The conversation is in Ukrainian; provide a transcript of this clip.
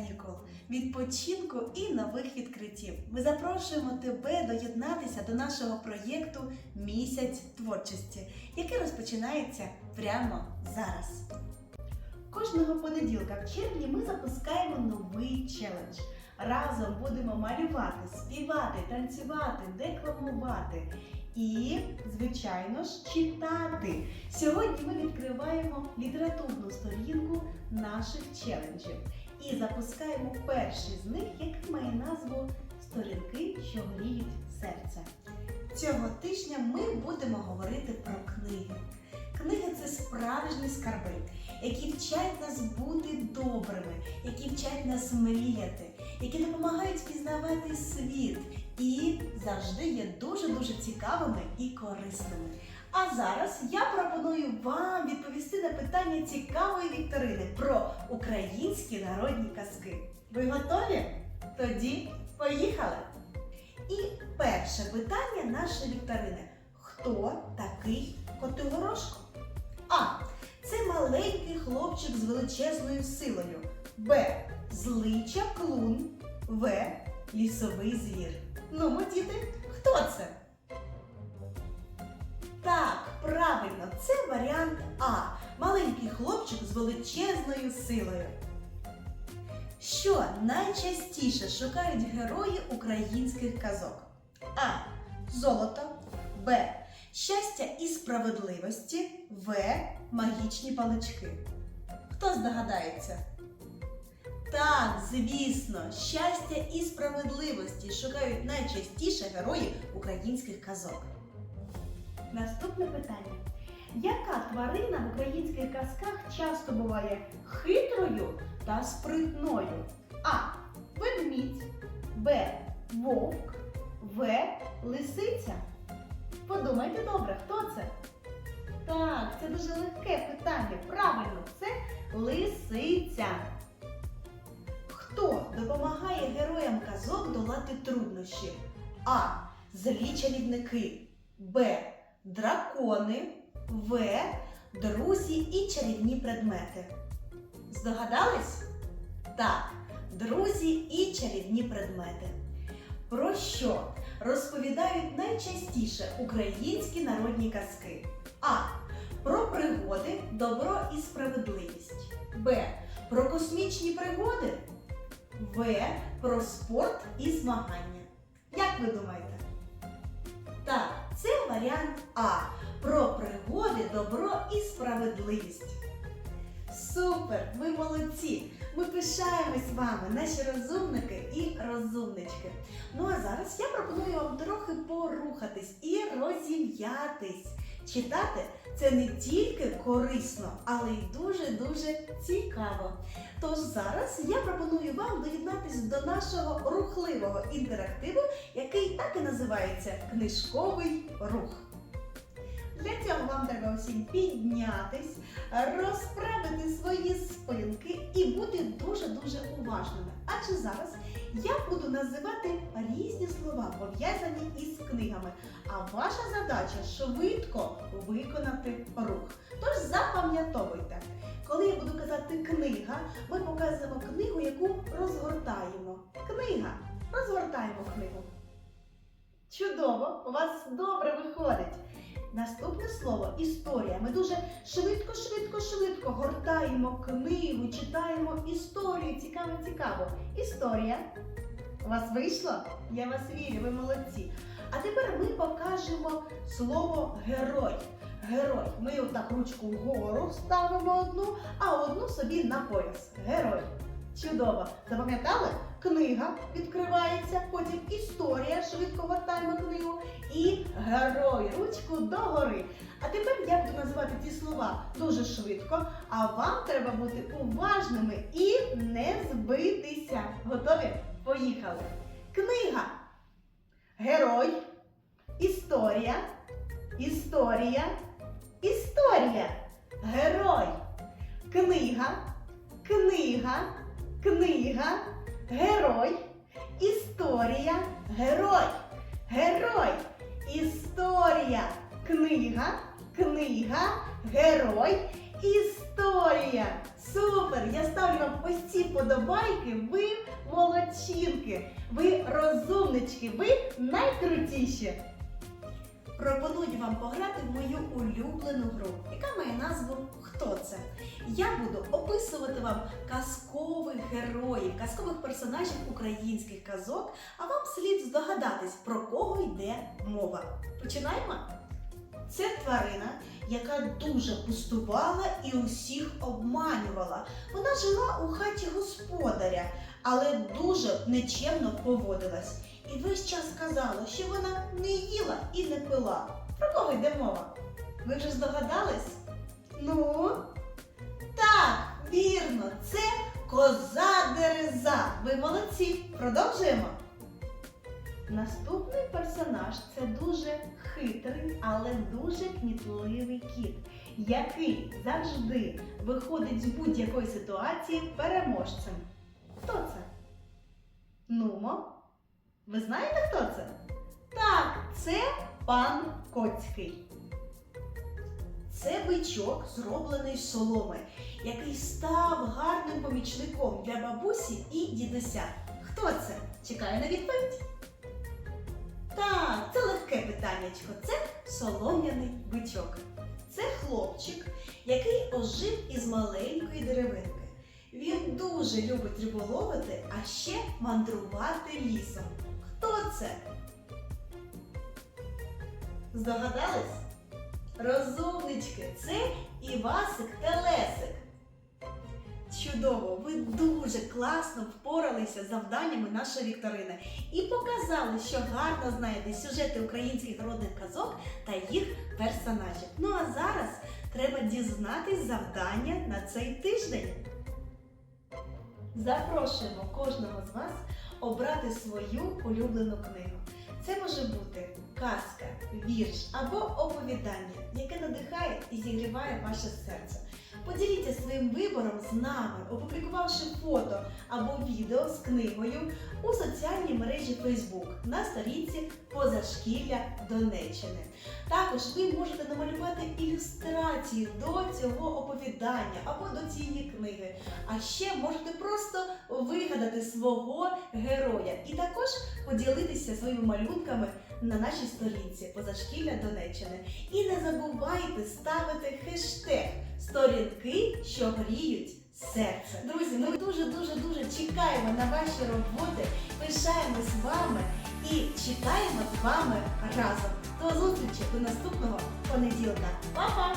канікул, відпочинку і нових відкриттів. Ми запрошуємо тебе доєднатися до нашого проєкту Місяць творчості, який розпочинається прямо зараз. Кожного понеділка в червні ми запускаємо новий челендж. Разом будемо малювати, співати, танцювати, декламувати і, звичайно ж, читати. Сьогодні ми відкриваємо літературну сторінку наших челенджів і запускаємо перший з них, який має назву Сторінки, що горіють серця. Цього тижня ми будемо говорити про книги. Книги це справжні скарби, які вчать нас бути добрими, які вчать нас мріяти, які допомагають пізнавати світ і завжди є дуже-дуже цікавими і корисними. А зараз я пропоную вам відповісти на питання цікавої вікторини про українські народні казки. Ви готові? Тоді поїхали! І перше питання нашої вікторини: хто такий Котигорошко? А. Це маленький хлопчик з величезною силою. Б. Злий чаклун. В. Лісовий звір. Ну, діти, хто це? Так, правильно, це варіант А. Маленький хлопчик з величезною силою. Що найчастіше шукають герої українських казок? А. Золото. Б. Щастя і справедливості. В. Магічні палички. Хто здогадається? Так, звісно, щастя і справедливості шукають найчастіше герої українських казок. Наступне питання. Яка тварина в українських казках часто буває хитрою та спритною? А. Ведмідь, Б. Вовк, В. Лисиця. Подумайте добре, хто це? Так, це дуже легке питання. Правильно, це лисиця. Хто допомагає героям казок долати труднощі? А. Злі чарівники. Б. Дракони. В. Друзі і чарівні предмети. Здогадались? Так, друзі і чарівні предмети. Про що розповідають найчастіше українські народні казки? А. Про пригоди, добро і справедливість. Б. Про космічні пригоди. В. Про спорт і змагання. Як ви думаєте? Так, це варіант А. Про пригоди, добро і справедливість. Супер! Ви молодці! Ми пишаємось вами, наші розумники і розумнички. Ну а зараз я пропоную вам трохи порухатись і розім'ятись. Читати це не тільки корисно, але й дуже-дуже цікаво. Тож зараз я пропоную вам доєднатися до нашого рухливого інтерактиву, який так і називається книжковий рух. Для цього вам треба усім піднятись, розправити свої спинки і бути дуже-дуже уважними. Адже зараз я буду називати різні слова, пов'язані із книгами. А ваша задача швидко виконати рух. Тож запам'ятовуйте, коли я буду казати книга, ми показуємо книгу, яку розгортаємо. Книга. Розгортаємо книгу. Чудово! У вас добре виходить. Наступне слово історія. Ми дуже швидко, швидко, швидко гортаємо книгу, читаємо історію. Цікаво, цікаво. Історія. У вас вийшло? Я вас вірю, ви молодці. А тепер ми покажемо слово герой. Герой. Ми отак ручку вгору ставимо одну, а одну собі на пояс. Герой. Чудово. Запам'ятали? Книга відкривається, потім історія, швидко гортаємо книгу, і герой, ручку догори. А тепер я буду називати ці слова дуже швидко, а вам треба бути уважними і не збитися. Готові? Поїхали! Книга. Герой. Історія. Історія. Історія. Герой. Книга. Книга. Книга. Герой. Історія. Герой. Герой. Історія. Книга. Книга. Герой. Історія! Супер! Я ставлю вам ось ці подобайки. Ви молодчинки, ви розумнички, ви найкрутіші. Пропоную вам пограти в мою улюблену гру, яка має назву Хто це? Я буду описувати вам казкових героїв, казкових персонажів українських казок, а вам слід здогадатись, про кого йде мова. Починаємо? Це тварина, яка дуже пустувала і усіх обманювала. Вона жила у хаті господаря, але дуже нечемно поводилась. І весь час казала, що вона не їла і не пила. Про кого йде мова? Ви вже здогадались? Ну? Так, вірно, це коза дереза. Ви молодці. Продовжуємо. Наступний персонаж це дуже хитрий, але дуже кмітливий кіт, який завжди виходить з будь-якої ситуації переможцем. Хто це? Нумо. Ви знаєте, хто це? Так, це пан Коцький. Це бичок, зроблений з соломи, який став гарним помічником для бабусі і дідуся. Хто це? Чекаю на відповідь. Так, це легке питаннячко. Це солом'яний бичок. Це хлопчик, який ожив із маленької деревинки. Він дуже любить риболовити, а ще мандрувати лісом. Хто це? Здогадались? Розумнички, це Івасик Телесик. Чудово! Ви дуже класно впоралися з завданнями нашої вікторини і показали, що гарно знаєте сюжети українських народних казок та їх персонажів. Ну а зараз треба дізнатись завдання на цей тиждень. Запрошуємо кожного з вас обрати свою улюблену книгу. Це може бути казка, вірш або оповідання, яке надихає і зігріває ваше серце. Поділіться своїм вибором з нами, опублікувавши фото або відео з книгою у соціальній мережі Facebook на сторінці Позашкілля Донеччини. Також ви можете намалювати ілюстрації до цього оповідання або до цієї книги. А ще можете просто вигадати свого героя і також поділитися своїми малюнками на нашій сторінці Позашкілля Донеччини. І не забувайте ставити хештег сторінки, що гріють серце. Друзі, ми дуже дуже чекаємо на ваші роботи, пишаємось вами і читаємо з вами разом. До зустрічі до наступного понеділка. Па-па!